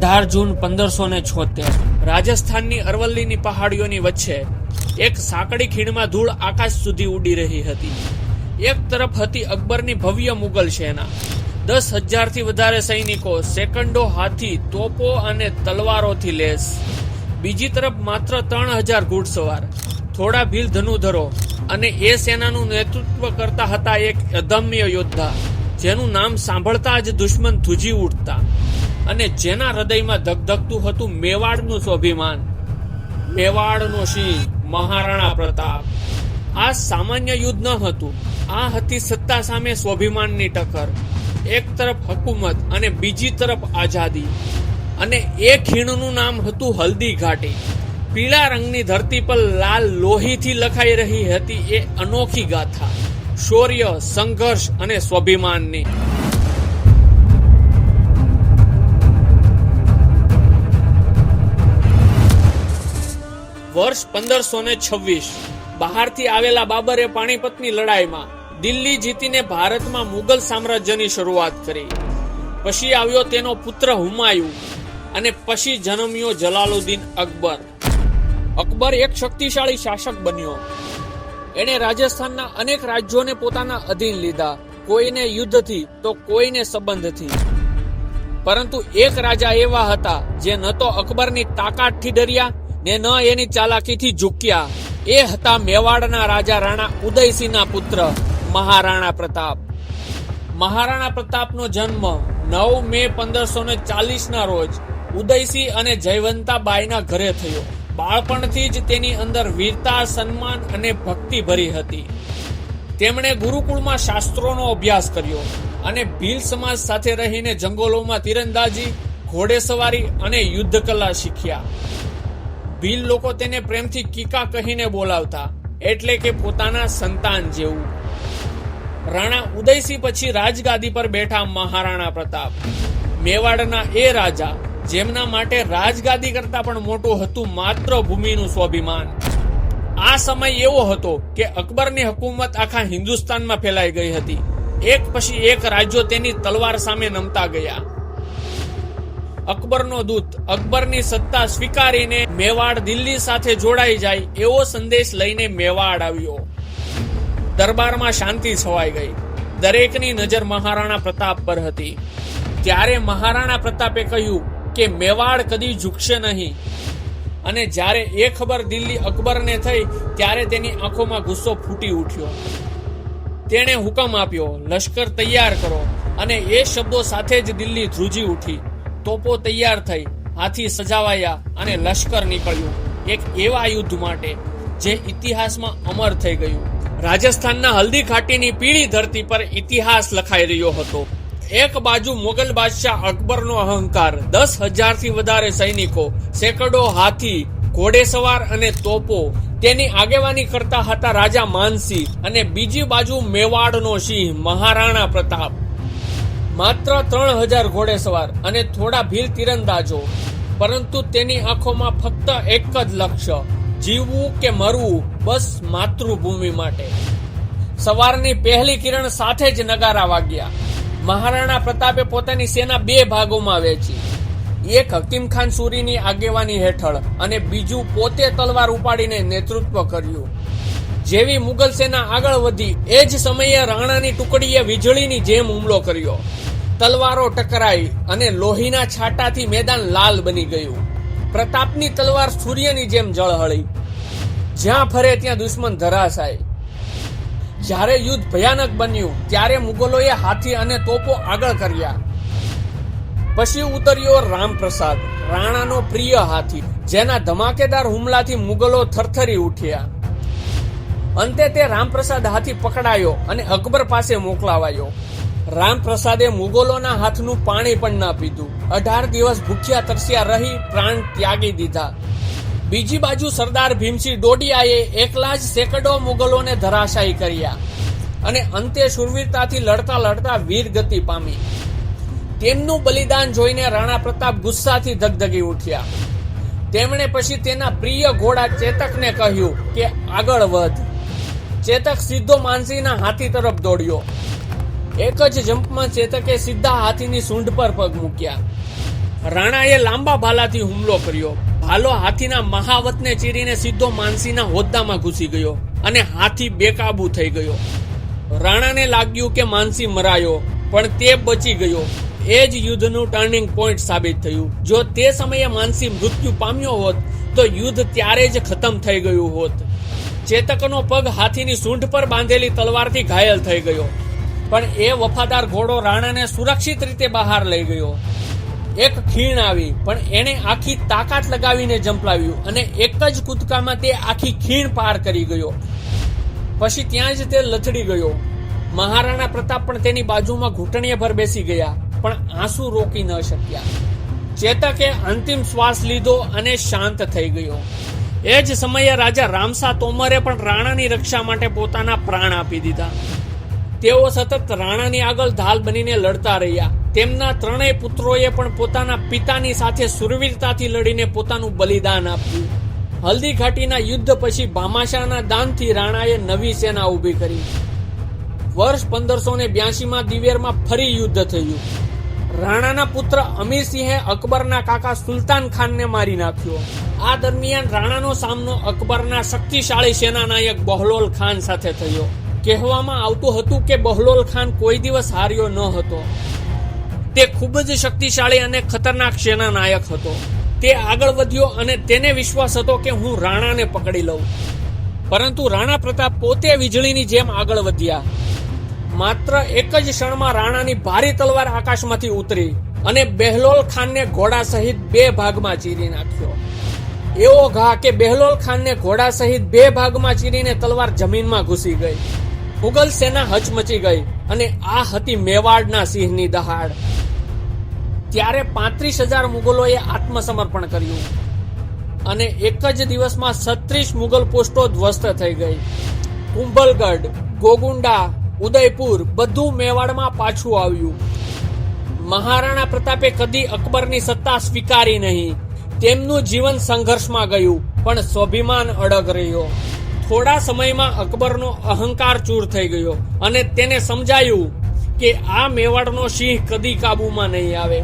અઢાર જૂન પંદરસો ને છોતેર. રાજસ્થાનની અરવલ્લીની પહાડીઓની વચ્ચે એક સાંકડી ખીણમાં ધૂળ આકાશ સુધી ઉડી રહી હતી. એક તરફ હતી અકબરની ભવ્ય મુગલ સેના. દસ હજારથી વધારે સૈનિકો સેકન્ડો હાથી, તોપો અને તલવારોથી લેસ. બીજી તરફ માત્ર ત્રણ હજાર ઘુડસવાર થોડા ભીલ ધનુધરો અને એ સેનાનું નેતૃત્વ કરતા હતા એક અદમ્ય યોદ્ધા, જેનું નામ સાંભળતા જ દુશ્મન ધુજી ઉઠતા. અને જેના હૃદયમાં ધગધગતું હતું મેવાડનું સ્વાભિમાન. મેવાડનો સિંહ મહારાણા પ્રતાપ. આ સામાન્ય યુદ્ધ ન હતું. આ હતી સત્તા સામે સ્વાભિમાનની ટક્કર. એક તરફ હકુમત અને બીજી તરફ આઝાદી. અને એ ખીણનું નામ હતું હલ્દી ઘાટી. પીળા રંગની ધરતી પર લાલ લોહીથી લખાઈ રહી હતી એ અનોખી ગાથા. શૌર્ય, સંઘર્ષ અને સ્વાભિમાનની. વર્ષ પંદરસો ને છવ્વીસ. બહારથી આવેલા બાબરે પાણીપતની લડાઈમાં દિલ્હી જીતીને ભારતમાં મુગલ સામ્રાજ્યની શરૂઆત કરી. પછી આવ્યો તેનો પુત્ર હુમાયુ અને પછી જન્મ્યો જલાલુદ્દીન અકબર. અકબર એક શક્તિશાળી શાસક બન્યો. એણે રાજસ્થાનના અનેક રાજ્યોને પોતાના અધીન લીધા. કોઈને યુદ્ધથી તો કોઈને સંબંધથી. પરંતુ એક રાજા એવા હતા જે ન તો અકબરની તાકાતથી ડર્યા ને ન એની ચાલાકીથી ઝૂક્યા. એ હતા મેવાડના રાજા રાણા ઉદયસિંહના પુત્ર, મહારાણા પ્રતાપ. મહારાણા પ્રતાપનો જન્મ નવ મે પંદરસો ને ચાલીસના રોજ ઉદયસિંહ અને જયવંતાબાઈના ઘરે થયો. બાળપણથી જ તેની અંદર વીરતા, સન્માન અને ભક્તિ ભરી હતી. તેમણે ગુરુકુળમાં શાસ્ત્રોનો અભ્યાસ કર્યો અને ભીલ સમાજ સાથે રહીને જંગલોમાં તીરંદાજી, ઘોડેસવારી અને યુદ્ધ કલા શીખ્યા. ભીલ લોકો તેને પ્રેમથી કીકા કહીને બોલાવતા, એટલે કે પોતાના સંતાન જેવું. રાણા ઉદયસિંહ પછી રાજગાદી પર બેઠા મહારાણા પ્રતાપ. મેવાડના એ રાજા, જેમના માટે રાજગાદી કરતા પણ મોટું હતું માત્ર ભૂમિનું સ્વાભિમાન. આ સમય એવો હતો કે અકબરની હકુમત આખા હિન્દુસ્તાનમાં ફેલાઈ ગઈ હતી. એક પછી એક રાજ્યો તેની તલવાર સામે નમતા ગયા. અકબરનો દૂત અકબરની સત્તા સ્વીકારીને મેવાડ દિલ્હી સાથે જોડાઈ જાય એવો સંદેશ લઈને મેવાડ આવ્યો. દરબારમાં શાંતિ છવાઈ ગઈ. દરેકની નજર મહારાણા પ્રતાપ પર હતી. ત્યારે મહારાણા પ્રતાપે કહ્યું કે મેવાડ કદી ઝૂકશે નહીં. અને જ્યારે એ ખબર દિલ્હી અકબરને થઈ, ત્યારે તેની આંખોમાં ગુસ્સો ફૂટી ઉઠ્યો. તેણે હુકમ આપ્યો, લશ્કર તૈયાર કરો. અને એ શબ્દો સાથે જ દિલ્હી ધ્રુજી ઉઠી. તોપો તૈયાર થઈ હાથી સજાવાયા અને લશ્કર નીકળ્યું. એક એવા યુદ્ધ માટે જે ઇતિહાસમાં અમર થઈ ગયું. રાજસ્થાનના હલ્દી ઘાટીની પીળી ધરતી પર ઇતિહાસ લખાઈ રહ્યો હતો. એક બાજુ મુગલ બાદશાહ અકબરનો અહંકાર. દસ હજારથી વધારે સૈનિકો, સેંકડો હાથી, ઘોડેસવાર અને તોપો તેની આગેવાની કરતા હતા રાજા માનસિંહ અને બીજી બાજુ મેવાડનો સિંહ, મહારાણા પ્રતાપ. માત્ર ત્રણ હજાર ઘોડેસવાર અને થોડા ભીલ તીરંદાજો. પરંતુ તેની આંખોમાં ફક્ત એક જ લક્ષ્ય, જીવવું કે મરવું, બસ માતૃભૂમિ માટે. સવારની પહેલી કિરણ સાથે જ નગારા વાગ્યા. મહારાણા પ્રતાપે પોતાની સેના બે ભાગોમાં વેચી એક હકીમ ખાન સુરીની આગેવાની હેઠળ અને બીજું પોતે તલવાર ઉપાડીને નેતૃત્વ કર્યું. જેવી મુગલ સેના આગળ વધી, એ જ સમયે રાણાની ટુકડીએ વીજળીની જેમ હુમલો કર્યો. તલવારો ટકરાઈ અને લોહીના છાંટાથી મેદાન લાલ બની ગયું. પ્રતાપની તલવાર સૂર્યની જેમ જળહળી. જ્યાં ફરે ત્યાં દુશ્મન ધરાશાય. જ્યારે યુદ્ધ ભયાનક બન્યું, ત્યારે મુગલોએ હાથી અને તોપો આગળ કર્યા. પછી ઉતર્યો રામપ્રસાદ, રાણાનો પ્રિય હાથી, જેના ધમાકેદાર હુમલાથી મુગલો થરથરી ઉઠ્યા. અંતે તે રામપ્રસાદ હાથી પકડાયો અને અકબર પાસે મોકલાવાયો. રામપ્રસાદે મુગલોના હાથનું પાણી પણ ના પીધું. અઢાર દિવસ ભૂખ્યા તરસ્યા રહી પ્રાણ ત્યાગી દીધા. બીજી બાજુ સરદાર ભીમસિંહ ડોડિયાએ એકલા જ સેંકડો મુગલોને ધરાશાયી કર્યા અને અંતે શુરવીરતાથી લડતા લડતા વીરગતિ પામી. તેમનું બલિદાન જોઈને રાણા પ્રતાપ ગુસ્સાથી ધગધગી ઉઠ્યા. તેમણે પછી તેના પ્રિય ઘોડા ચેતકને કહ્યું કે આગળ વધ. ચેતક સીધો માનસીના હાથી તરફ દોડ્યો. એક જ જમ્પમાં ચેતકે સીધા હાથીની સૂંઢ પર પગ મૂક્યા. રાણાએ લાંબા ભાલાથી હુમલો કર્યો. ભાલો હાથીના મહાવતને ચીરીને સીધો માનસીના હોદ્દામાં ઘૂસી ગયો અને હાથી બેકાબુ થઈ ગયો. રાણાને લાગ્યું કે માનસી મરાયો, પણ તે બચી ગયો. એ જ યુદ્ધનું ટર્નિંગ પોઈન્ટ સાબિત થયું. જો તે સમયે માનસી મૃત્યુ પામ્યો હોત, તો યુદ્ધ ત્યારે જ ખતમ થઈ ગયું હોત. ચેતકનો પગ હાથીની સૂંઢ પર બાંધેલી તલવારથી ઘાયલ થઈ ગયો. પણ એ વફાદાર ઘોડો રાણાને સુરક્ષિત રીતે બહાર લઈ ગયો. એક ખીણ આવી, પણ એણે આખી તાકાત લગાવીને જંપલાવ્યું અને એક જ કૂદકામાં તે આખી ખીણ પાર કરી ગયો. પછી ત્યાં જ તે લથડી ગયો. મહારાણા પ્રતાપ પણ તેની બાજુમાં ઘૂંટણીએ ભર બેસી ગયા, પણ આંસુ રોકી ન શક્યા. ચેતકે અંતિમ શ્વાસ લીધો અને શાંત થઈ ગયો. એ જ સમયે રાજા રામસા તોમરે પણ રાણાની રક્ષા માટે પોતાના પ્રાણ આપી દીધા. તેઓ સતત રાણાની આગળ ઢાલ બનીને લડતા રહ્યા. તેમના ત્રણેય પુત્રોએ પણ પોતાના પિતાની સાથે સુરવીરતાથી લડીને પોતાનું બલિદાન આપ્યું. હલ્દી ઘાટીના યુદ્ધ પછી ભામાશાના દાનથી રાણાએ નવી સેના ઊભી કરી. વર્ષ પંદરસો ને બ્યાસીમાં દિવેરમાં ફરી યુદ્ધ થયું. રાણાના પુત્ર અમીરસિંહે અકબરના કાકા સુલતાન ખાનને મારી નાખ્યો. આ દરમિયાન રાણાનો સામનો અકબરના શક્તિશાળી સેનાનાયક બહલોલ ખાન સાથે થયો. કહેવામાં આવતું હતું કે બહલોલ ખાન કોઈ દિવસ હાર્યો ન હતો. તે ખૂબ જ શક્તિશાળી અને ખતરનાક સેનાનાયક હતો. તે આગળ વધ્યો અને તેને વિશ્વાસ હતો કે હું રાણાને પકડી લઉં. પરંતુ રાણા પ્રતાપ પોતે વીજળીની જેમ આગળ વધ્યા. માત્ર એક જ ક્ષણમાં રાણાની ભારી તલવાર આકાશમાંથી ઉતરી અને બેહલોલ ખાનને ઘોડા સહિત બે ભાગમાં ચીરી નાખ્યો. એવો ઘા કે બેહલોલ ખાનને ઘોડા સહિત બે ભાગમાં ચીરીને તલવાર જમીનમાં ઘૂસી ગઈ. મુગલ સેના હચમચી ગઈ અને આ હતી મેવાડના સિંહની દહાડ. ત્યારે પાંત્રીસ હજાર મુગલોએ આત્મસમર્પણ કર્યું. અને એક જ દિવસમાં છત્રીસ મુગલ પોસ્ટો ધ્વસ્ત થઈ ગઈ. કુંભલગઢ, ગોગુંડા ઉદયપુર બધું મેવાડમાં પાછું આવ્યું. મહારાણા પ્રતાપે કદી અકબરની સત્તા સ્વીકારી નહીં. તેમનું જીવન સંઘર્ષમાં ગયું, પણ સ્વાભિમાન અડગ રહ્યો. થોડા સમયમાં અકબરનો અહંકાર ચૂર થઈ ગયો અને તેને સમજાયું કે આ મેવાડનો સિંહ કદી કાબુમાં નહીં આવે.